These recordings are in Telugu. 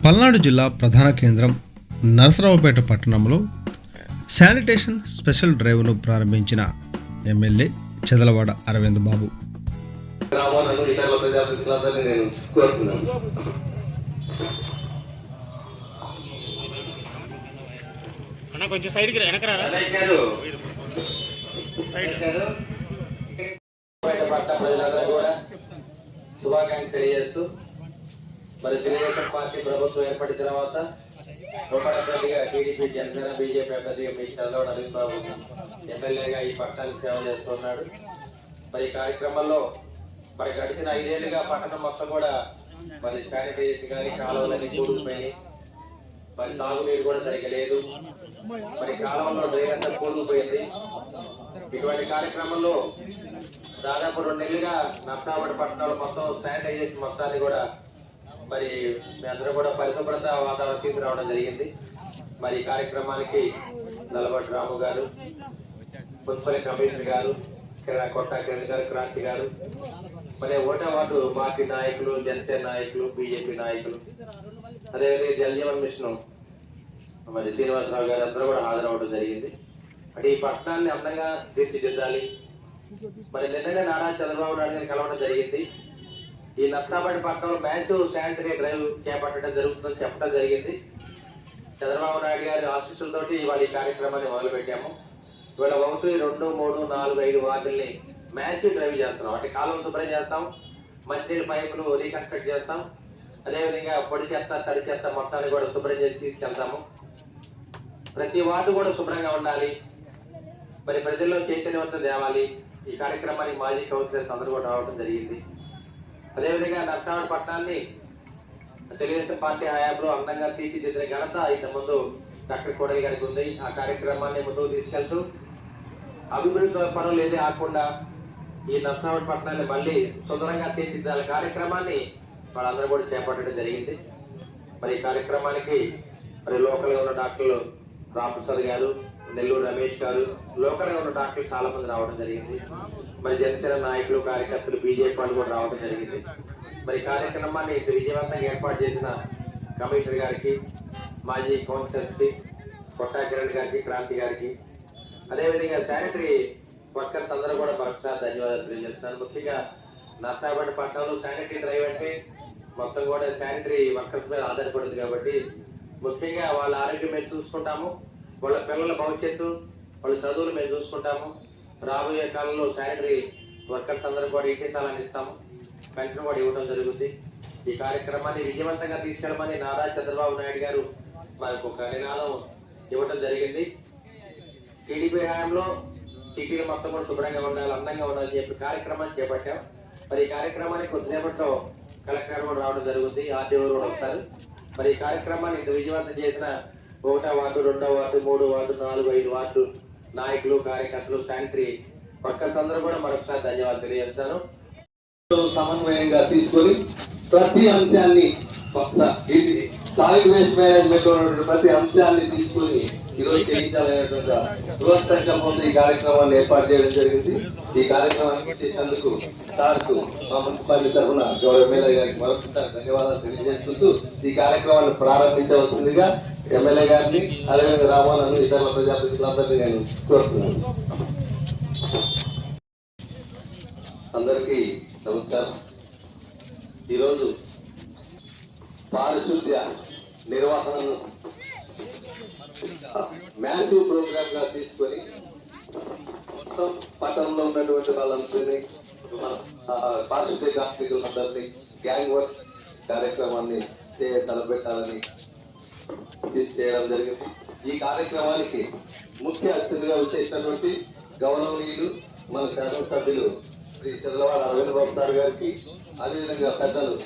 పల్నాడు జిల్లా ప్రధాన కేంద్రం నరసరావుపేట పట్టణంలో శానిటేషన్ స్పెషల్ డ్రైవ్ను ప్రారంభించిన ఎమ్మెల్యే చెదలవాడ అరవింద్ బాబు. కొంచెం సైడ్కి శుభాకాంక్షలు తెలియజేస్తూ మరి తెలుగుదేశం పార్టీ ప్రభుత్వం ఏర్పడిన తర్వాత నూతన అభ్యర్థిగా టీడీపీ జనసేన బీజేపీ అభ్యర్థిగా మీ చంద్రబాబు నవీన్ బాబు ఎమ్మెల్యేగా ఈ పట్టణానికి సేవ చేస్తున్నాడు. మరి ఈ కార్యక్రమంలో మరి గడిచిన ఐదేళ్ళుగా పట్టణం మొత్తం కూడా మరి శానిటైజేషన్ కానీ కాలువలన్నీ కూడుకుపోయి మరి తాగునీరు కూడా సరిగ్గా లేదు. మరి కాలంలో డ్రైన్ అంతా కూడుకుపోయింది. ఇటువంటి కార్యక్రమంలో దాదాపు రెండు నెలలుగా నర్సాపేట పట్టణంలో మొత్తం శానిటైజేషన్ మొత్తాన్ని కూడా మరి మీ అందరూ కూడా పరిశుభ్రత వాతావరణం తీసుకురావడం జరిగింది. మరి ఈ కార్యక్రమానికి నల్లబట్టి రాము గారు మున్సిపల్ కమిషనర్ గారు కొట్ట కొత్త కిరణ్ గారు క్రాంతి గారు మరి ఓటే వాటు పార్టీ నాయకులు జనసేన నాయకులు బీజేపీ నాయకులు అదేవిధంగా జల్జీవన్ మిషన్ మరి శ్రీనివాసరావు గారు అందరూ కూడా హాజరవడం జరిగింది. అంటే ఈ పట్టణాన్ని అందంగా తీర్చిదిద్దాలి. మరి నిన్ననే నారా చంద్రబాబు నాయుడు గారిని కలవడం జరిగింది. ఈ నర్సాపేట పట్టణంలో మ్యాసివ్ శానిటరీ డ్రైవ్ చేపట్టడం జరుగుతుందని చెప్పడం జరిగింది. చంద్రబాబు నాయుడు గారి ఆశీస్సులతోటి ఇవాళ ఈ కార్యక్రమాన్ని మొదలుపెట్టాము. ఇవాళ ఒకటి రెండు మూడు నాలుగు ఐదు వార్డుల్ని మ్యాసివ్ డ్రైవ్ చేస్తున్నాం. అంటే కాలువలు శుభ్రం చేస్తాం మంచినీళ్ళ పైపులు రీకన్స్ట్రక్ట్ చేస్తాం. అదేవిధంగా పొడి చెత్త తడి చెత్త మొత్తాన్ని కూడా శుభ్రం చేసి తీసుకెళ్తాము. ప్రతి వార్డు కూడా శుభ్రంగా ఉండాలి. మరి ప్రజల్లో చైతన్యవంతం తేవాలి. ఈ కార్యక్రమానికి మాజీ కౌన్సిలర్స్ అందరూ కూడా రావడం జరిగింది. అదేవిధంగా నర్సావడ పట్టణాన్ని తెలుగుదేశం పార్టీ హయాంలో అందంగా తీర్చిదిద్దిన ఘనత ఇంత ముందు డాక్టర్ కోడలి గారికి ఉంది. ఆ కార్యక్రమాన్ని ముందుకు తీసుకెళ్తూ అభివృద్ధి పనులు ఏది ఆకుండా ఈ నర్సావడ పట్టణాన్ని మళ్ళీ సుందరంగా తీర్చిదిద్దాల కార్యక్రమాన్ని వాళ్ళందరూ కూడా చేపట్టడం జరిగింది. మరి ఈ కార్యక్రమానికి మరి లోకల్గా ఉన్న డాక్టర్లు రామప్రసాద్ గారు నెల్లూరు రమేష్ గారు లోకల్గా ఉన్న డాక్టర్లు చాలా మంది రావడం జరిగింది. మరి జనసేన నాయకులు కార్యకర్తలు బీజేపీ వాళ్ళు కూడా రావడం జరిగింది. మరి కార్యక్రమాన్ని ఇంత విజయవంతంగా ఏర్పాటు చేసిన కమిషనర్ గారికి మాజీ కౌన్సిలర్స్కి కొట్టా కిరణ్ గారికి క్రాంతి గారికి అదేవిధంగా శానిటరీ వర్కర్స్ అందరూ కూడా మరొకసారి ధన్యవాదాలు తెలియజేస్తున్నాను. ముఖ్యంగా నర్సాపేట పట్టణంలో శానిటరీ డ్రైవ్ అంటే మొత్తం కూడా శానిటరీ వర్కర్స్ మీద ఆధారపడింది కాబట్టి ముఖ్యంగా వాళ్ళ ఆరోగ్యం మేము చూసుకుంటాము. వాళ్ళ పిల్లల భవిష్యత్తు వాళ్ళ చదువులు మేము చూసుకుంటాము. రాబోయే కాలంలో శానిటరీ వర్కర్స్ అందరూ కూడా ఇచ్చేసాలని ఇస్తాము. పెన్షన్ కూడా ఇవ్వడం జరుగుతుంది ఈ కార్యక్రమాన్ని విజయవంతంగా తీసుకెళ్ళమని నారా చంద్రబాబు నాయుడు గారు మనకు ఒక నినాదం ఇవ్వడం జరిగింది. టీడీపీ హయాంలో సిటీలు మొత్తం కూడా శుభ్రంగా ఉండాలి అందంగా ఉండాలని చెప్పి కార్యక్రమాన్ని చేపట్టాం. మరి ఈ కార్యక్రమానికి కొద్దిసేపట్లో కలెక్టర్ కూడా రావడం జరుగుతుంది ఆర్టీఓ కూడా వస్తారు. మరి ఈ కార్యక్రమాన్ని ఇంత విజయవంతం చేసిన ఒకటో వార్డు రెండో వార్డు మూడు వార్డు నాలుగు ఐదు వార్డు నాయకులు కార్యకర్తలు శానిటరీ వర్కర్స్ అందరూ కూడా మరొకసారి ధన్యవాదాలు తెలియజేస్తాను సమన్వయంగా తీసుకొని ప్రతి అంశాన్ని ఇది సాలిడ్ వేస్ట్ మేనేజ్మెంట్ ప్రతి అంశాన్ని తీసుకొని ఈరోజు చేయించాలనేటువంటి సంకల్పంతో ఈ కార్యక్రమాన్ని ఏర్పాటు చేయడం జరిగింది. ఈ కార్యక్రమాన్ని చేసినందుకు సార్కు మా మున్సిపాలిటీ తరఫున గౌరవ ఎమ్మెల్యే గారికి మరొకసారి ధన్యవాదాలు తెలియజేసుకుంటూ ఈ కార్యక్రమాన్ని ప్రారంభించవలసిందిగా ఎమ్మెల్యే గారిని అదేవిధంగా రావాలని ఇతర ప్రజాప్రతినిధులందరినీ నేను కోరుతున్నాను. అందరికీ నమస్కారం. ఈరోజు పారిశుద్ధ్య నిర్వహణను మ్యాసివ్ ప్రోగ్రామ్గా తీసుకొని మొత్తం పట్టణంలో ఉన్నటువంటి వాళ్ళందరినీ మన, ఆ, కార్మికులందరినీ గ్యాంగ్ వర్క్ కార్యక్రమాన్ని తలపెట్టాలని ఇది చేయడం జరిగింది. ఈ కార్యక్రమానికి ముఖ్య అతిథిగా వచ్చేసినటువంటి గౌరవనీయులు మన శాసనసభ్యులు శ్రీ చంద్రబాబు అరవింద్ బాబు సార్ గారికి అదేవిధంగా పెద్దలు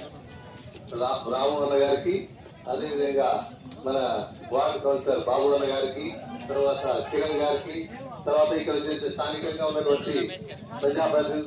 రా- రాము గారికి అదేవిధంగా మన వార్డు కౌన్సిలర్ బాబు అన్న గారికి తర్వాత కిరణ్ గారికి తర్వాత ఇక్కడ వచ్చేసి స్థానికంగా ఉన్నటువంటి ప్రజాప్రతినిధులు